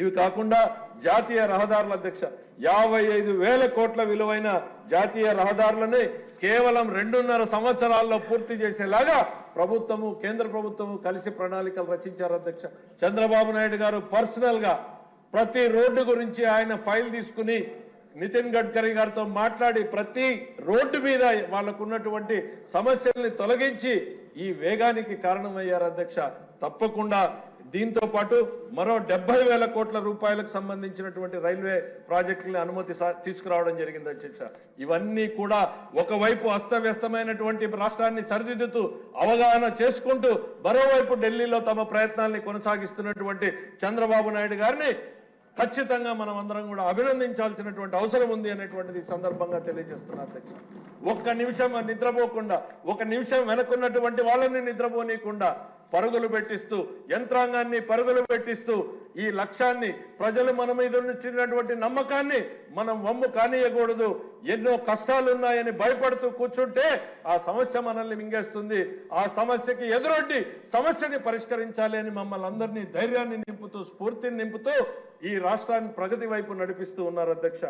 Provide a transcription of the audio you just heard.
ఇవి కాకుండా జాతీయ రహదారుల అధ్యక్ష యాభై ఐదు వేల కోట్ల విలువైన జాతీయ రహదారులని కేవలం రెండున్నర సంవత్సరాల్లో పూర్తి చేసేలాగా ప్రభుత్వము కేంద్ర ప్రభుత్వము కలిసి ప్రణాళికలు రచించారు అధ్యక్ష. చంద్రబాబు నాయుడు గారు పర్సనల్గా ప్రతి రోడ్డు గురించి ఆయన ఫైల్ తీసుకుని నితిన్ గడ్కరీ గారితో మాట్లాడి ప్రతి రోడ్డు మీద వాళ్ళకున్నటువంటి సమస్యల్ని తొలగించి ఈ వేగానికి కారణమయ్యారు అధ్యక్ష. తప్పకుండా దీంతో పాటు మరో డెబ్బై వేల కోట్ల రూపాయలకు సంబంధించినటువంటి రైల్వే ప్రాజెక్టులను అనుమతి తీసుకురావడం జరిగింది అధ్యక్ష ఇవన్నీ కూడా ఒకవైపు అస్తవ్యస్తమైనటువంటి రాష్ట్రాన్ని సరిదిద్దుతూ అవగాహన చేసుకుంటూ మరోవైపు ఢిల్లీలో తమ ప్రయత్నాల్ని కొనసాగిస్తున్నటువంటి చంద్రబాబు నాయుడు గారిని ఖచ్చితంగా మనం అందరం కూడా అభినందించాల్సినటువంటి అవసరం ఉంది అనేటువంటిది ఈ సందర్భంగా తెలియజేస్తున్నారు అధ్యక్ష. ఒక్క నిమిషం నిద్రపోకుండా ఒక నిమిషం వెనకున్నటువంటి వాళ్ళని నిద్రపోనీయకుండా పరుగులు పెట్టిస్తూ యంత్రాంగాన్ని పరుగులు పెట్టిస్తూ ఈ లక్ష్యాన్ని ప్రజలు మన మీద ఉంచినటువంటి నమ్మకాన్ని మనం వమ్ము కానీయకూడదు. ఎన్నో కష్టాలు ఉన్నాయని భయపడుతూ కూర్చుంటే ఆ సమస్య మనల్ని మింగేస్తుంది. ఆ సమస్యకి ఎదురొడ్డి సమస్యని పరిష్కరించాలి అని మమ్మల్ని అందరినీ ధైర్యాన్ని నింపుతూ స్ఫూర్తిని నింపుతూ ఈ రాష్ట్రాన్ని ప్రగతి వైపు నడిపిస్తూ ఉన్నారు అధ్యక్ష.